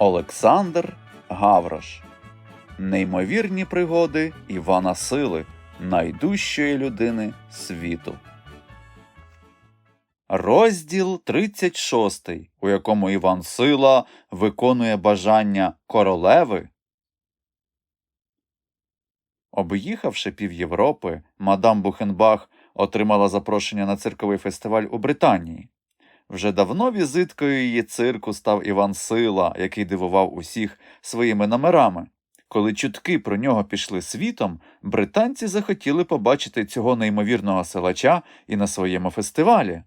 Олександр Гаврош. Неймовірні пригоди Івана Сили, найдужчої людини світу. Розділ 36, у якому Іван Сила виконує бажання королеви. Об'їхавши пів Європи, мадам Бухенбах отримала запрошення на цирковий фестиваль у Британії. Вже давно візиткою її цирку став Іван Сила, який дивував усіх своїми номерами. Коли чутки про нього пішли світом, британці захотіли побачити цього неймовірного силача і на своєму фестивалі.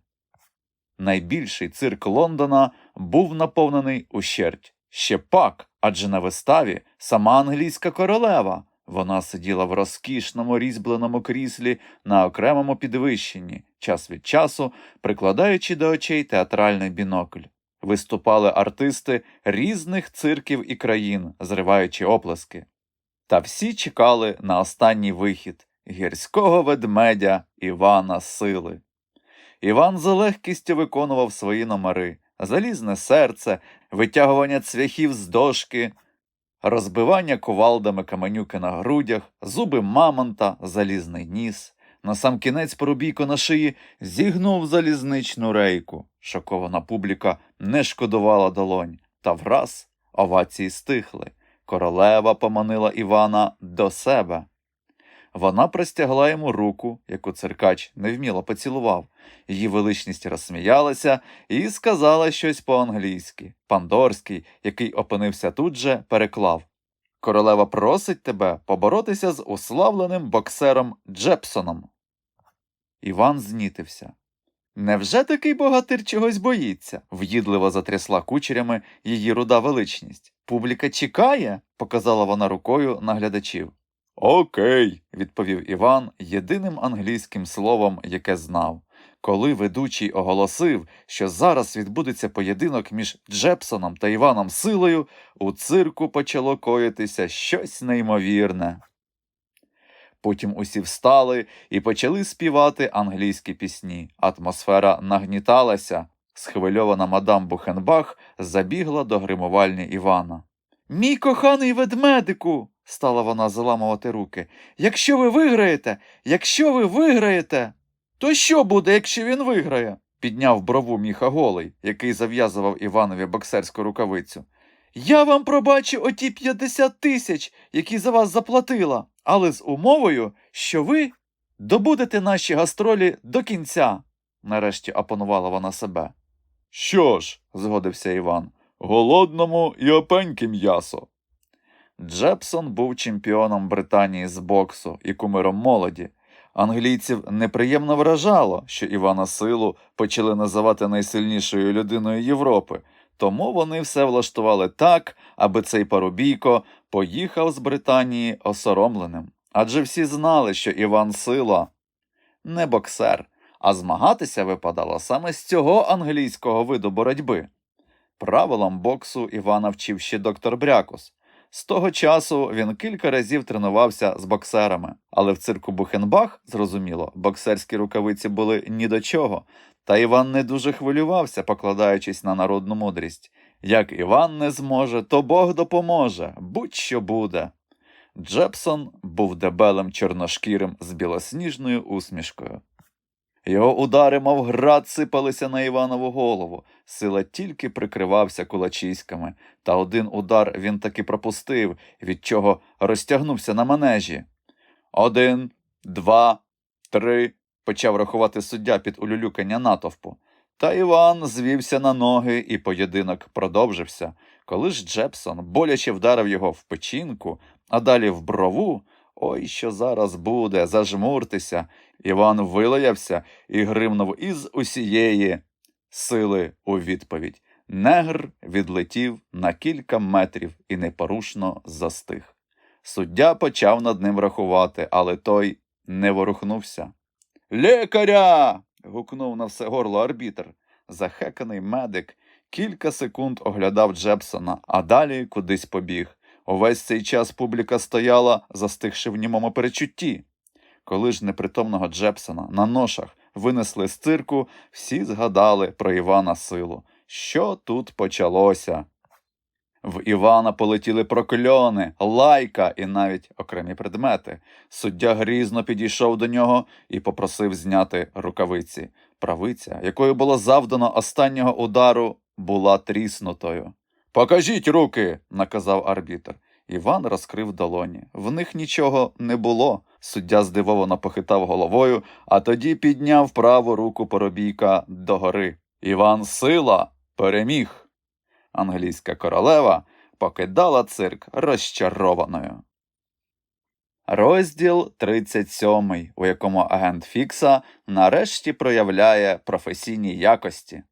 Найбільший цирк Лондона був наповнений ущерть. Ще пак, адже на виставі сама англійська королева. Вона сиділа в розкішному різьбленому кріслі на окремому підвищенні, час від часу прикладаючи до очей театральний бінокль. Виступали артисти різних цирків і країн, зриваючи оплески. Та всі чекали на останній вихід гірського ведмедя Івана Сили. Іван за легкістю виконував свої номери, залізне серце, витягування цвяхів з дошки, розбивання кувалдами каменюки на грудях, зуби мамонта, залізний ніс. Насамкінець порубійко на шиї зігнув залізничну рейку. Шокована публіка не шкодувала долонь, та враз овації стихли. Королева поманила Івана до себе. Вона простягла йому руку, яку циркач невміло поцілував. Її величність розсміялася і сказала щось по-англійськи. Пандорський, який опинився тут же, переклав Королева просить тебе поборотися з уславленим боксером Джепсоном. Іван знітився. Невже такий богатир чогось боїться? в'їдливо затрясла кучерями її руда величність. Публіка чекає, показала вона рукою на глядачів. Окей, відповів Іван єдиним англійським словом, яке знав. Коли ведучий оголосив, що зараз відбудеться поєдинок між Джепсоном та Іваном Силою, у цирку почало коїтися щось неймовірне. Потім усі встали і почали співати англійські пісні. Атмосфера нагніталася. Схвильована мадам Бухенбах забігла до гримувальні Івана. Мій коханий ведмедику, стала вона заламувати руки. Якщо ви виграєте, якщо ви виграєте, то що буде, якщо він виграє? підняв брову міха голий, який зав'язував Іванові боксерську рукавицю. Я вам пробачу оті 50 тисяч, які за вас заплатила, але з умовою, що ви добудете наші гастролі до кінця, нарешті опанувала вона себе. Що ж, згодився Іван, голодному і опеньки м'ясо. Джепсон був чемпіоном Британії з боксу і кумиром молоді. Англійців неприємно вражало, що Івана Силу почали називати найсильнішою людиною Європи, тому вони все влаштували так, аби цей парубійко поїхав з Британії осоромленим. Адже всі знали, що Іван Сила не боксер, а змагатися випадало саме з цього англійського виду боротьби. Правилам боксу Івана вчив ще доктор Брякус. З того часу він кілька разів тренувався з боксерами, але в цирку Бухенбах, зрозуміло, боксерські рукавиці були ні до чого, та Іван не дуже хвилювався, покладаючись на народну мудрість. Як Іван не зможе, то Бог допоможе, будь-що буде. Джепсон був дебелим чорношкірим з білосніжною усмішкою. Його удари, мов град, сипалися на Іванову голову. Сила тільки прикривався кулачиськами, та один удар він таки пропустив, від чого розтягнувся на манежі. Один, два, три, почав рахувати суддя під улюлюкання натовпу. Та Іван звівся на ноги, і поєдинок продовжився. Коли ж Джепсон боляче вдарив його в печінку, а далі в брову. Ой, що зараз буде, зажмуртеся. Іван вилаявся і гримнув із усієї сили у відповідь. Негр відлетів на кілька метрів і непорушно застиг. Суддя почав над ним рахувати, але той не ворухнувся. Лікаря. гукнув на все горло арбітр. Захеканий медик кілька секунд оглядав Джепсона, а далі кудись побіг. Увесь цей час публіка стояла, застигши в німому перечутті. Коли ж непритомного Джепсона на ношах винесли з цирку, всі згадали про Івана Силу. Що тут почалося? В Івана полетіли прокльони, лайка і навіть окремі предмети. Суддя грізно підійшов до нього і попросив зняти рукавиці. Правиця, якою було завдано останнього удару, була тріснутою. Покажіть руки, наказав арбітр. Іван розкрив долоні. В них нічого не було. Суддя здивовано похитав головою, а тоді підняв праву руку поробійка догори. Іван сила переміг. Англійська королева покидала цирк розчарованою. Розділ 37, у якому агент Фікса нарешті проявляє професійні якості.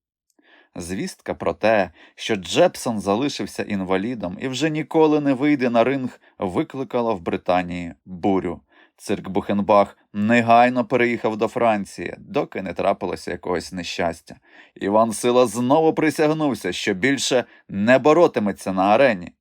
Звістка про те, що Джепсон залишився інвалідом і вже ніколи не вийде на ринг, викликала в Британії бурю. Цирк Бухенбах негайно переїхав до Франції, доки не трапилося якогось нещастя. Іван Сила знову присягнувся, що більше не боротиметься на арені.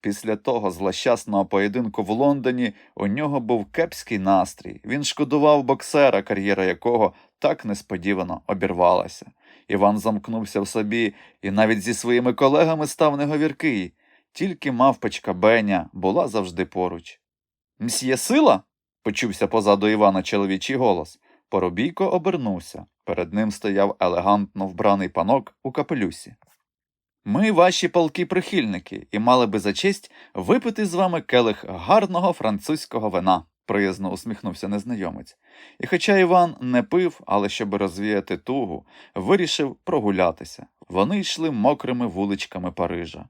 Після того злощасного поєдинку в Лондоні у нього був кепський настрій. Він шкодував боксера, кар'єра якого так несподівано обірвалася. Іван замкнувся в собі і навіть зі своїми колегами став неговіркий. Тільки мавпочка Беня була завжди поруч. Мсьє сила? почувся позаду Івана чоловічий голос. Поробійко обернувся. Перед ним стояв елегантно вбраний панок у капелюсі. Ми ваші палки прихильники і мали би за честь випити з вами келих гарного французького вина, приязно усміхнувся незнайомець. І хоча Іван не пив, але щоб розвіяти тугу, вирішив прогулятися. Вони йшли мокрими вуличками Парижа.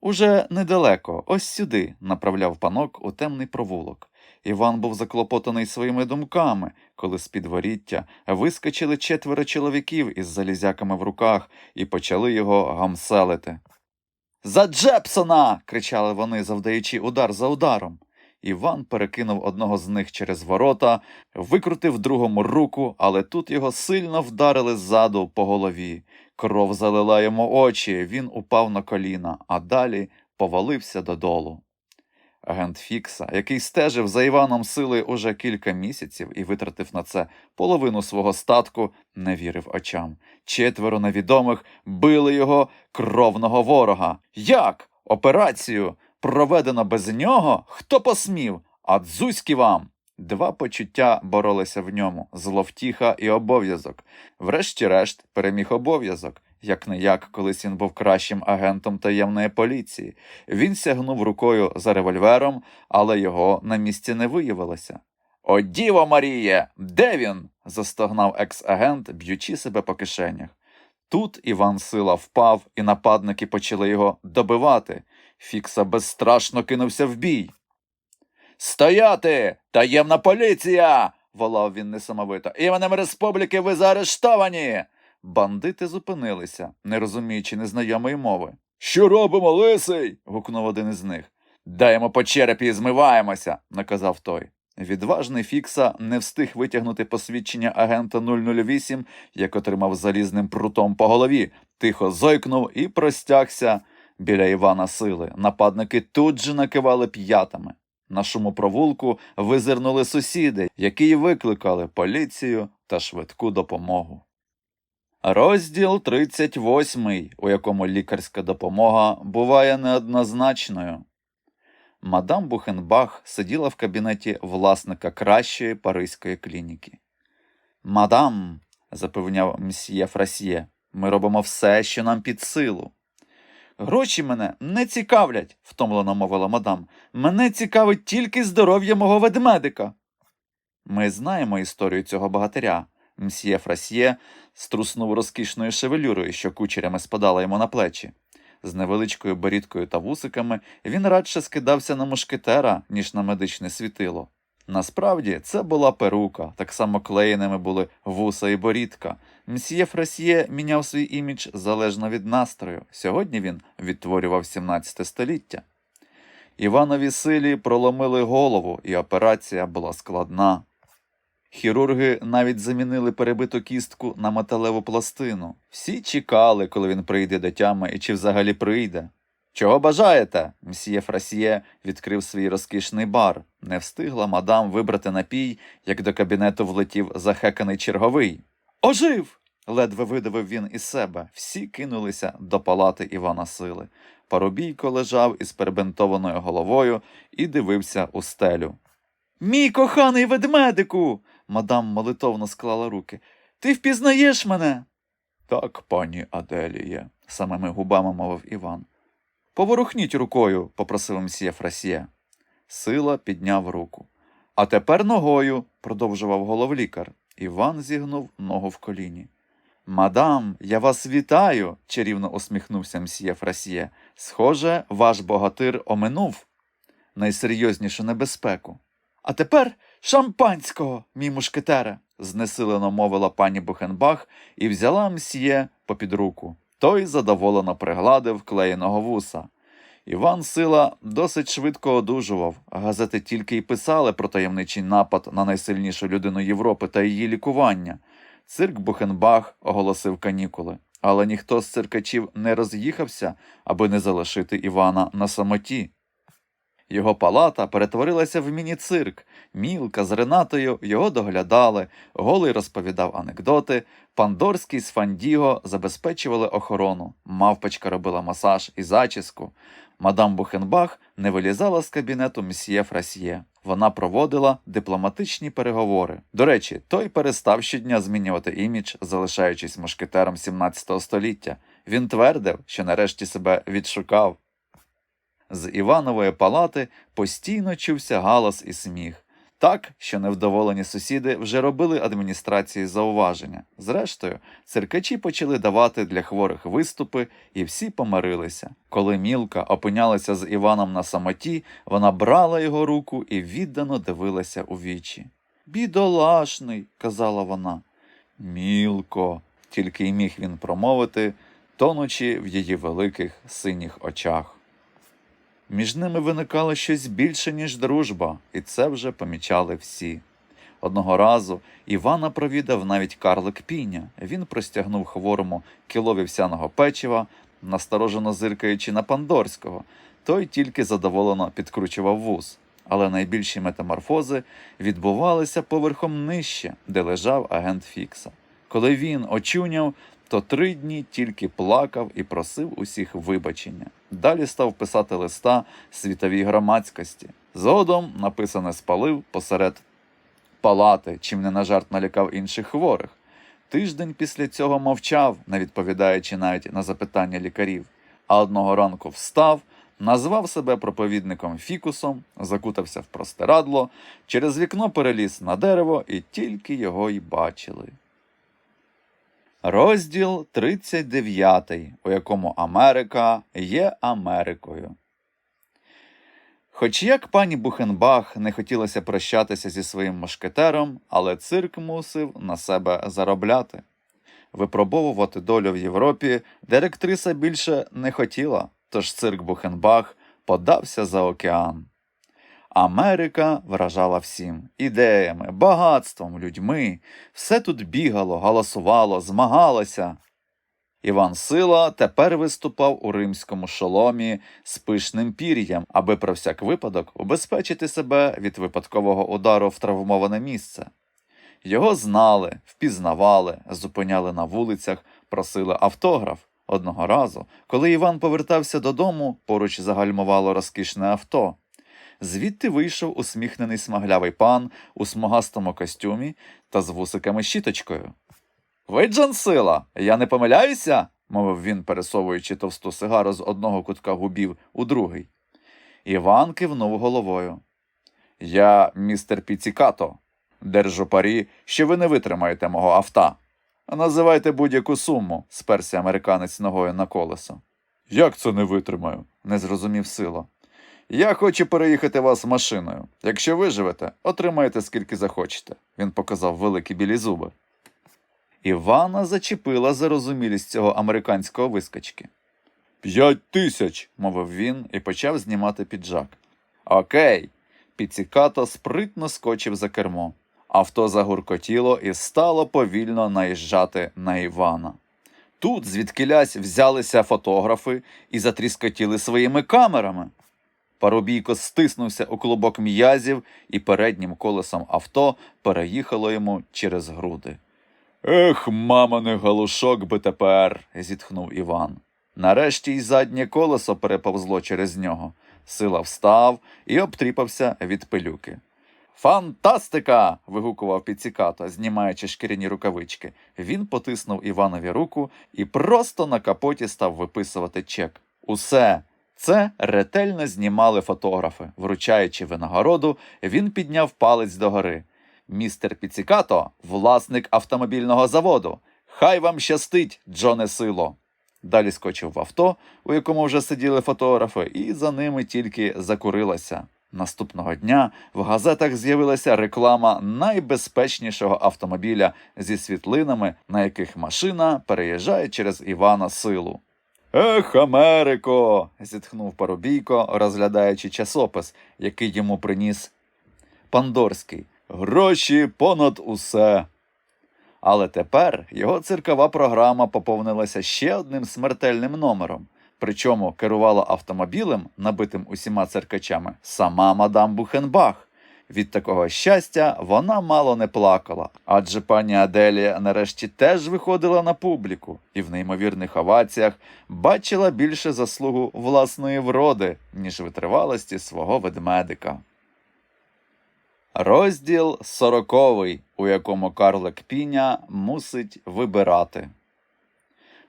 Уже недалеко, ось сюди, направляв панок у темний провулок. Іван був заклопотаний своїми думками, коли з підворіття вискочили четверо чоловіків із залізяками в руках і почали його гамселити. За Джепсона. кричали вони, завдаючи удар за ударом. Іван перекинув одного з них через ворота, викрутив другому руку, але тут його сильно вдарили ззаду по голові. Кров залила йому очі, він упав на коліна, а далі повалився додолу. Агент Фікса, який стежив за Іваном сили уже кілька місяців і витратив на це половину свого статку, не вірив очам. Четверо невідомих били його кровного ворога. Як? Операцію проведено без нього? Хто посмів? А дзузьки вам! Два почуття боролися в ньому зловтіха і обов'язок. Врешті-решт переміг обов'язок. Як не як, колись він був кращим агентом таємної поліції. Він сягнув рукою за револьвером, але його на місці не виявилося. О, Діво Маріє! Де він? застогнав екс-агент, б'ючи себе по кишенях. Тут Іван Сила впав, і нападники почали його добивати. Фікса безстрашно кинувся в бій. Стояти! Таємна поліція! волав він несамовито. Іменем республіки ви заарештовані. Бандити зупинилися, не розуміючи незнайомої мови. Що робимо, лисий? гукнув один із них. Даємо по черепі і змиваємося, наказав той. Відважний Фікса не встиг витягнути посвідчення агента 008, як отримав залізним прутом по голові, тихо зойкнув і простягся біля Івана Сили. Нападники тут же накивали п'ятами. На шуму провулку визирнули сусіди, які викликали поліцію та швидку допомогу. Розділ 38, у якому лікарська допомога буває неоднозначною. Мадам Бухенбах сиділа в кабінеті власника кращої паризької клініки. Мадам, запевняв мсьє Фрасьє, ми робимо все, що нам під силу. Гроші мене не цікавлять, втомлено мовила мадам. Мене цікавить тільки здоров'я мого ведмедика. Ми знаємо історію цього богатиря. Мсьє Фрасьє струснув розкішною шевелюрою, що кучерями спадала йому на плечі. З невеличкою борідкою та вусиками він радше скидався на мушкетера, ніж на медичне світило. Насправді це була перука, так само клеєними були вуса і борідка. Мсьє Фрасьє міняв свій імідж залежно від настрою. Сьогодні він відтворював 17 століття. Іванові силі проломили голову, і операція була складна. Хірурги навіть замінили перебиту кістку на металеву пластину. Всі чекали, коли він прийде до тями і чи взагалі прийде. Чого бажаєте? Мсьє Фрасьє відкрив свій розкішний бар. Не встигла мадам вибрати напій, як до кабінету влетів захеканий черговий. Ожив. ледве видавив він із себе. Всі кинулися до палати Івана Сили. Парубійко лежав із перебинтованою головою і дивився у стелю. Мій коханий ведмедику. Мадам молитовно склала руки. Ти впізнаєш мене? Так, пані Аделіє, самими губами мовив Іван. Поворухніть рукою, попросив мсьє Фрасьє. Сила підняв руку. А тепер ногою, продовжував головлікар. Іван зігнув ногу в коліні. Мадам, я вас вітаю, чарівно усміхнувся мсьє Фрасьє. Схоже, ваш богатир оминув найсерйознішу небезпеку. А тепер шампанського, мій мушкетере, знесилено мовила пані Бухенбах і взяла мсьє попід руку. Той задоволено пригладив клеєного вуса. Іван Сила досить швидко одужував. Газети тільки й писали про таємничий напад на найсильнішу людину Європи та її лікування. Цирк Бухенбах оголосив канікули, але ніхто з циркачів не роз'їхався, аби не залишити Івана на самоті. Його палата перетворилася в міні-цирк. Мілка з Ренатою його доглядали, голий розповідав анекдоти, Пандорський з Фандіго забезпечували охорону, мавпочка робила масаж і зачіску. Мадам Бухенбах не вилізала з кабінету мсьє Фрасьє. Вона проводила дипломатичні переговори. До речі, той перестав щодня змінювати імідж, залишаючись мушкетером 17 століття. Він твердив, що нарешті себе відшукав. З Іванової палати постійно чувся галас і сміх. Так, що невдоволені сусіди вже робили адміністрації зауваження. Зрештою, циркачі почали давати для хворих виступи, і всі помирилися. Коли Мілка опинялася з Іваном на самоті, вона брала його руку і віддано дивилася у вічі. Бідолашний, казала вона. Мілко, тільки й міг він промовити, тонучи в її великих синіх очах. Між ними виникало щось більше, ніж дружба, і це вже помічали всі. Одного разу Івана провідав навіть карлик піня. Він простягнув хворому кіло вівсяного печива, насторожено зиркаючи на Пандорського. Той тільки задоволено підкручував вуз. Але найбільші метаморфози відбувалися поверхом нижче, де лежав агент Фікса. Коли він очуняв, то три дні тільки плакав і просив усіх вибачення. Далі став писати листа світовій громадськості. Згодом написане спалив посеред палати, чим не на жарт налякав інших хворих. Тиждень після цього мовчав, не відповідаючи навіть на запитання лікарів. А одного ранку встав, назвав себе проповідником фікусом, закутався в простирадло, через вікно переліз на дерево і тільки його й бачили. Розділ 39, у якому Америка є Америкою. Хоч як пані Бухенбах не хотілося прощатися зі своїм мушкетером, але цирк мусив на себе заробляти. Випробовувати долю в Європі директриса більше не хотіла, тож цирк Бухенбах подався за океан. Америка вражала всім ідеями, багатством, людьми. Все тут бігало, галасувало, змагалося. Іван Сила тепер виступав у римському шоломі з пишним пір'ям, аби про всяк випадок убезпечити себе від випадкового удару в травмоване місце. Його знали, впізнавали, зупиняли на вулицях, просили автограф. Одного разу, коли Іван повертався додому, поруч загальмувало розкішне авто. Звідти вийшов усміхнений смаглявий пан у смугастому костюмі та з вусиками щіточкою. Ви Джан Сила, я не помиляюся? мовив він, пересовуючи товсту сигару з одного кутка губів у другий. Іван кивнув головою. Я містер Піцікато. Держу парі, що ви не витримаєте мого авто. Називайте будь-яку суму, сперся американець ногою на колесо. Як це не витримаю? не зрозумів сила. Я хочу переїхати вас машиною. Якщо виживете, отримаєте скільки захочете. Він показав великі білі зуби. Івана зачепила зарозумілість цього американського вискочки. П'ять тисяч, мовив він і почав знімати піджак. Окей. Піцікато спритно скочив за кермо. Авто загуркотіло і стало повільно наїжджати на Івана. Тут звідкилясь взялися фотографи і затріскотіли своїми камерами. Парубійко стиснувся у клубок м'язів і переднім колесом авто переїхало йому через груди. Ех, маманих галушок би тепер, зітхнув Іван. Нарешті й заднє колесо переповзло через нього. Сила встав і обтріпався від пилюки. Фантастика. вигукував Піцікато, знімаючи шкіряні рукавички. Він потиснув Іванові руку і просто на капоті став виписувати чек. Усе. Це ретельно знімали фотографи. Вручаючи винагороду, він підняв палець догори. Містер Піцікато, власник автомобільного заводу. Хай вам щастить, Джоне Сило. Далі скочив в авто, у якому вже сиділи фотографи, і за ними тільки закурилася. Наступного дня в газетах з'явилася реклама найбезпечнішого автомобіля зі світлинами, на яких машина переїжджає через Івана Силу. Ех, Америко. зітхнув Парубійко, розглядаючи часопис, який йому приніс Пандорський. Гроші понад усе. Але тепер його циркова програма поповнилася ще одним смертельним номером. Причому керувала автомобілем, набитим усіма циркачами, сама мадам Бухенбах. Від такого щастя вона мало не плакала, адже пані Аделія нарешті теж виходила на публіку і в неймовірних оваціях бачила більше заслугу власної вроди, ніж витривалості свого ведмедика. Розділ сороковий, у якому Карлик Піня мусить вибирати.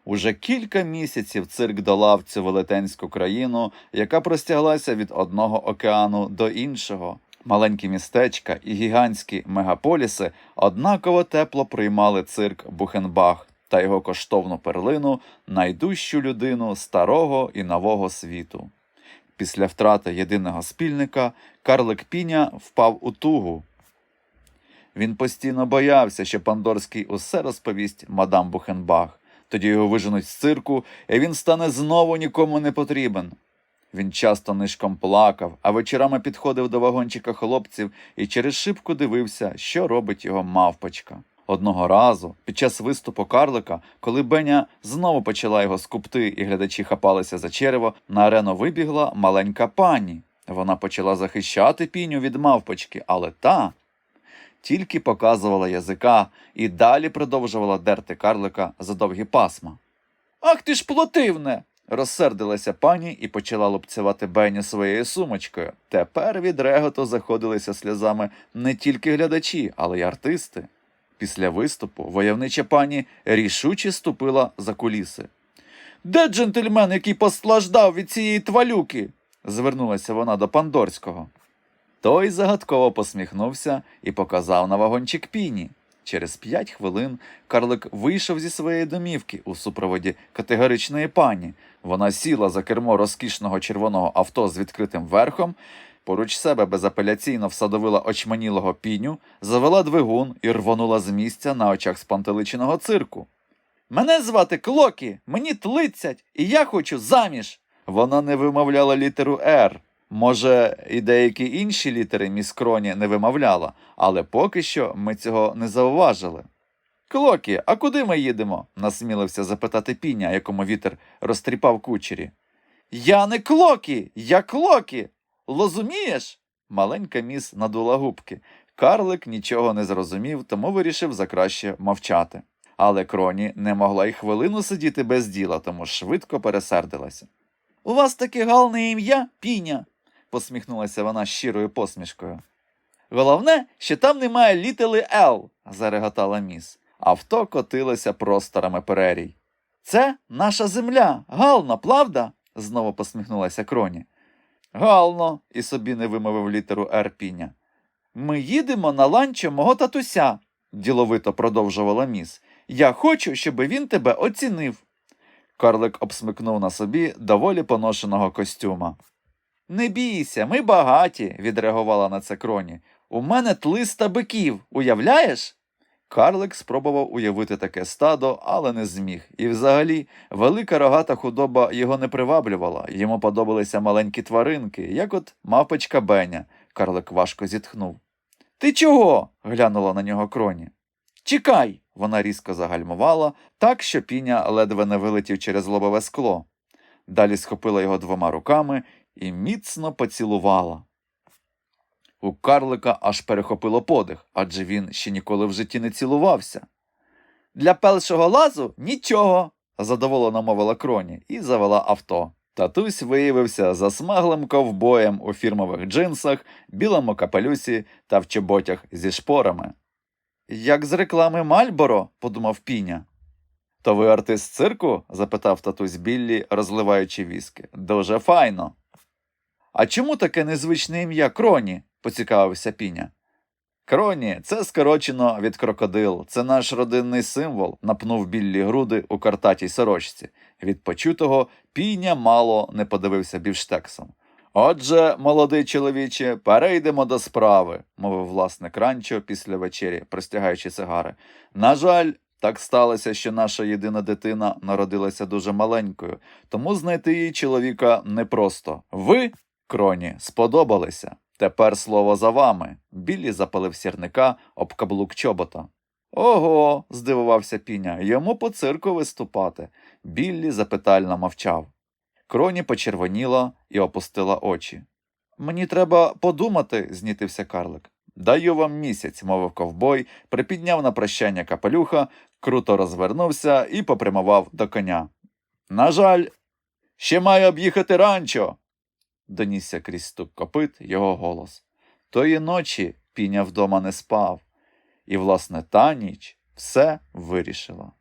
Уже кілька місяців цирк долав цю велетенську країну, яка простяглася від одного океану до іншого. Маленькі містечка і гігантські мегаполіси однаково тепло приймали цирк Бухенбах та його коштовну перлину, найдужчу людину старого і нового світу. Після втрати єдиного спільника Карлик Піня впав у тугу. Він постійно боявся, що Пандорський усе розповість мадам Бухенбах. Тоді його виженуть з цирку, і він стане знову нікому не потрібен. Він часто нишком плакав, а вечорами підходив до вагончика хлопців і через шибку дивився, що робить його мавпочка. Одного разу, під час виступу карлика, коли Беня знову почала його скупти і глядачі хапалися за черево, на арену вибігла маленька пані. Вона почала захищати піню від мавпочки, але та тільки показувала язика і далі продовжувала дерти карлика за довгі пасма. Ах ти ж плотивне! Розсердилася пані і почала лупцювати Беню своєю сумочкою. Тепер від реготу заходилися сльозами не тільки глядачі, але й артисти. Після виступу войовнича пані рішуче ступила за куліси. Де джентльмен, який постраждав від цієї твалюки? звернулася вона до Пандорського. Той загадково посміхнувся і показав на вагончик піні. Через п'ять хвилин Карлик вийшов зі своєї домівки у супроводі категоричної пані. Вона сіла за кермо розкішного червоного авто з відкритим верхом, поруч себе безапеляційно всадовила очманілого піню, завела двигун і рвонула з місця на очах спантеличеного цирку. Мене звати Клокі, мені тлицять, і я хочу заміж. Вона не вимовляла літеру Р. Може, і деякі інші літери міс Кроні не вимовляла, але поки що ми цього не зауважили. Клокі, а куди ми їдемо? насмілився запитати піня, якому вітер розтріпав кучері. Я не клокі, я клокі. Лозумієш? Маленька міс надула губки. Карлик нічого не зрозумів, тому вирішив за краще мовчати. Але кроні не могла й хвилину сидіти без діла, тому швидко пересердилася. У вас таке галне ім'я, піня, посміхнулася вона щирою посмішкою. Головне, що там немає літери Л, зареготала міс. Авто котилося просторами перерій. Це наша земля, гално, правда? знову посміхнулася кроні. Гално, і собі не вимовив літеру Р. Ми їдемо на ланчо мого татуся, діловито продовжувала міс. Я хочу, щоб він тебе оцінив. Карлик обсмикнув на собі доволі поношеного костюма. Не бійся, ми багаті, відреагувала на це кроні. У мене тлиста биків, уявляєш? Карлик спробував уявити таке стадо, але не зміг. І взагалі, велика рогата худоба його не приваблювала, йому подобалися маленькі тваринки, як от мавпочка Беня. Карлик важко зітхнув. Ти чого? глянула на нього кроні. Чекай. Вона різко загальмувала, так що піня ледве не вилетів через лобове скло. Далі схопила його двома руками і міцно поцілувала. У карлика аж перехопило подих, адже він ще ніколи в житті не цілувався. Для першого лазу нічого, задоволено мовила кроні і завела авто. Татусь виявився засмаглим ковбоєм у фірмових джинсах, білому капелюсі та в чоботях зі шпорами. Як з реклами Мальборо, подумав Піня. То ви артист цирку? запитав татусь Біллі, розливаючи віски. Дуже файно. А чому таке незвичне ім'я Кроні? поцікавився Піня. Кроні, це скорочено від крокодил. Це наш родинний символ, напнув біллі груди у картатій сорочці. Від почутого піня мало не подивився бівштексом. Отже, молодий чоловіче, перейдемо до справи, мовив власник ранчо після вечері, простягаючи сигари. На жаль, так сталося, що наша єдина дитина народилася дуже маленькою, тому знайти її чоловіка непросто. Ви, кроні, сподобалися. Тепер слово за вами. Біллі запалив сірника об каблук чобота. Ого, здивувався Піня, йому по цирку виступати. Біллі запитально мовчав. Кроні почервоніла і опустила очі. Мені треба подумати, знітився карлик. Даю вам місяць, мовив ковбой, припідняв на прощання капелюха, круто розвернувся і попрямував до коня. На жаль, ще маю об'їхати ранчо. Донісся крізь стук копит його голос. Тої ночі піня вдома не спав, і, власне, та ніч все вирішила.